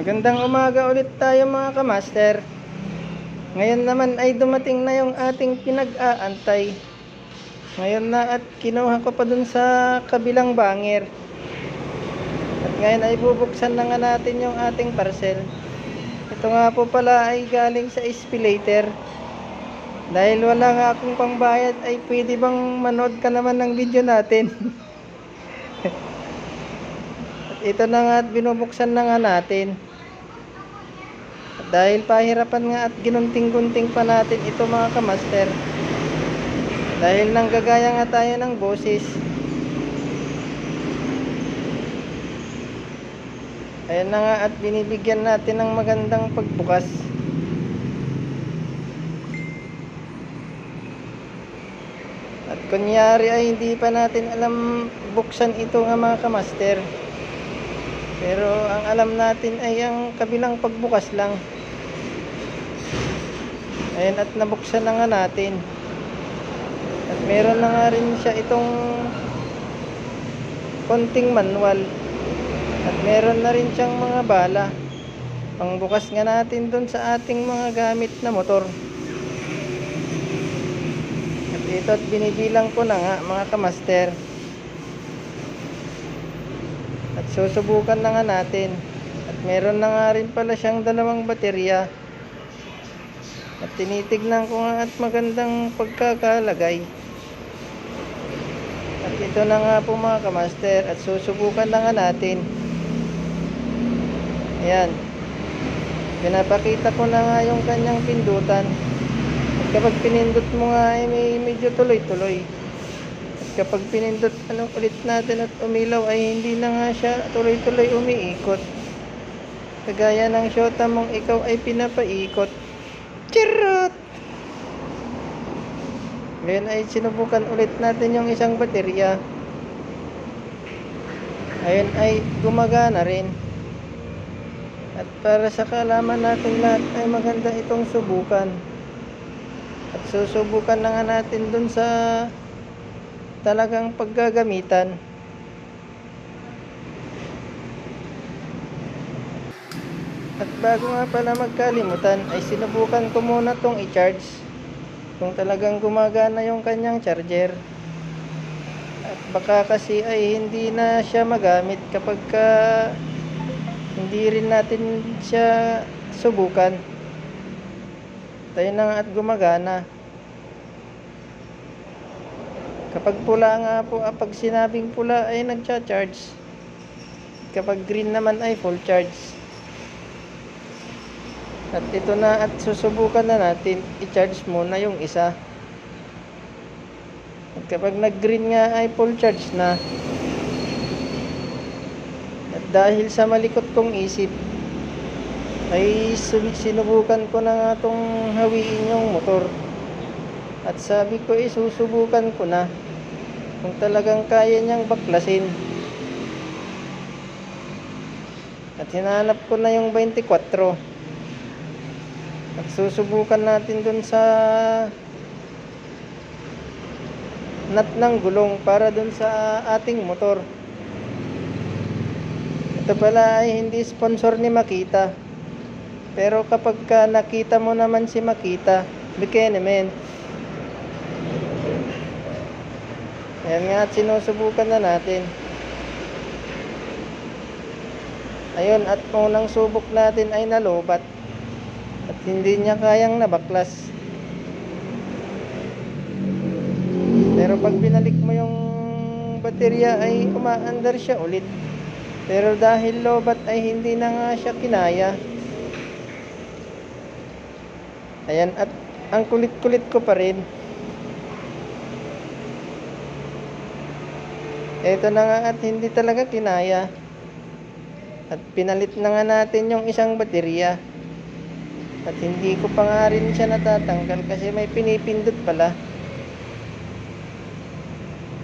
Magandang umaga ulit tayo mga kamaster. Ngayon naman ay dumating na yung ating pinag-aantay. Ngayon na at kinuha ko pa dun sa kabilang bangir. At ngayon ay bubuksan na nga natin yung ating parcel. Ito nga po pala ay galing sa espilator. Dahil wala nga akong pangbayad ay pwede bang manood ka naman ng video natin. at ito na nga at binubuksan na nga natin. Dahil pahirapan nga at ginunting-gunting pa natin ito mga kamaster. Dahil nanggagaya nga tayo ng boses. Ayan na nga at binibigyan natin ng magandang pagbukas. At kunyari ay hindi pa natin alam buksan ito nga mga kamaster. Pero ang alam natin ay ang kabilang pagbukas lang. Ayan at nabuksan na nga natin. At meron na nga rin siya itong konting manual. At meron na rin siyang mga bala. Pangbukas nga natin dun sa ating mga gamit na motor. At ito at binibilang ko na nga mga kamaster. At susubukan na nga natin. At meron na nga rin pala siyang dalawang baterya. At tinitignan ko nga at magandang pagkakalagay. At ito na nga po mga kamaster. At susubukan na nga natin. Ayan. Pinapakita ko na nga yung kanyang pindutan. At kapag pinindot mo nga ay may medyo tuloy-tuloy. At kapag pinindot ano ulit natin at umilaw ay hindi na nga siya tuloy-tuloy umiikot. Kagaya ng shota mong ikaw ay pinapaikot. Charot! Ngayon ay sinubukan ulit natin yung isang baterya. Ayun ay gumagana rin. At para sa kaalaman natin lahat ay maganda itong subukan. At susubukan na nga natin dun sa talagang paggagamitan. At bago nga pala magkalimutan ay sinubukan ko muna tong i-charge kung talagang gumagana yung kanyang charger. At baka kasi ay hindi na siya magamit kapag ka hindi rin natin siya subukan. Tayo na nga at gumagana. Kapag pula nga po, ah, pag sinabing pula ay nagcha-charge. Kapag green naman ay full charge. At ito na at susubukan na natin i-charge muna yung isa. At kapag nag-green nga ay full charge na. At dahil sa malikot kong isip ay sinubukan ko na nga tong hawiin yung motor. At sabi ko eh susubukan ko na kung talagang kaya niyang baklasin. At hinanap ko na yung 24. At susubukan natin dun sa nut ng gulong para dun sa ating motor. Ito pala ay hindi sponsor ni Makita. Pero kapag ka nakita mo naman si Makita, naman. Ayan nga at sinusubukan na natin. Ayun at unang subok natin ay nalobat. Hindi niya kayang nabaklas. Pero pag binalik mo yung baterya ay umaandar siya ulit. Pero dahil lobat ay hindi na nga siya kinaya. Ayan, at ang kulit-kulit ko pa rin. Ito na nga at hindi talaga kinaya. At pinalit na nga natin yung isang baterya. At hindi ko pa nga rin siya natatanggal kasi may pinipindot pala.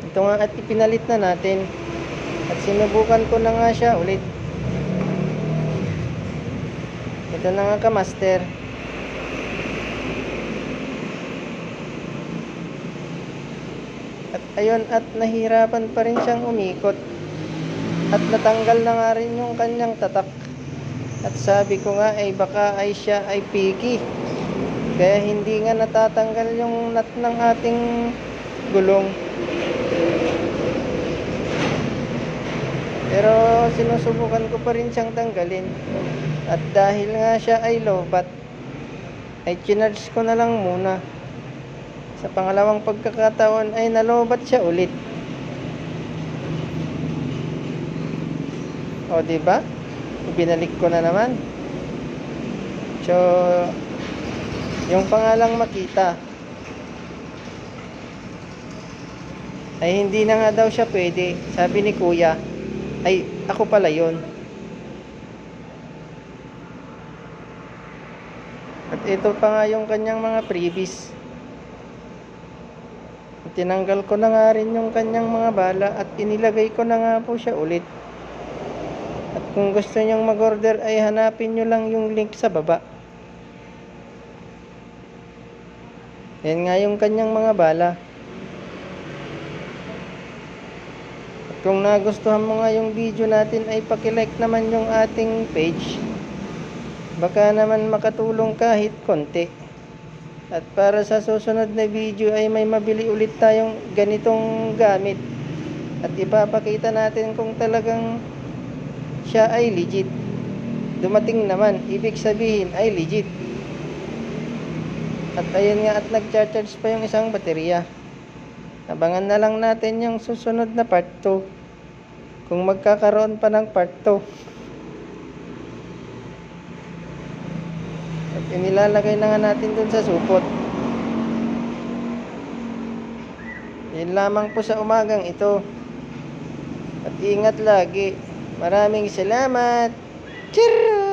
Ito nga at ipinalit na natin. At sinubukan ko na nga siya ulit. Ito na nga ka-master. At ayun at nahirapan pa rin siyang umikot. At natanggal na nga rin yung kanyang tatak. At sabi ko nga ay baka ay siya ay picky. Kaya hindi nga natatanggal yung nut ng ating gulong. Pero sinusubukan ko pa rin siyang tanggalin. At dahil nga siya ay lobat, ay chinarge ko na lang muna. Sa pangalawang pagkakataon ay nalobat siya ulit. O, di ba? Binalik ko na naman. So, yung pangalang makita ay hindi na nga daw siya pwede. Sabi ni kuya, ay ako pala yon. At ito pa nga yung kanyang mga previous. Tinanggal ko na nga rin yung kanyang mga bala at inilagay ko na nga po siya ulit. At kung gusto nyong mag-order ay hanapin nyo lang yung link sa baba. Yan nga yung kanyang mga bala. At kung nagustuhan mo nga yung video natin ay pakilike naman yung ating page. Baka naman makatulong kahit konti. At para sa susunod na video ay may mabili ulit tayong ganitong gamit. At ipapakita natin kung talagang siya ay legit. Dumating naman, ibig sabihin ay legit. At ayun nga at nag-charge pa yung isang baterya. Abangan na lang natin yung susunod na part 2. Kung magkakaroon pa ng part 2. At inilalagay na nga natin dun sa supot. Yan lamang po sa umagang ito. At ingat lagi. Maraming salamat. Cheers!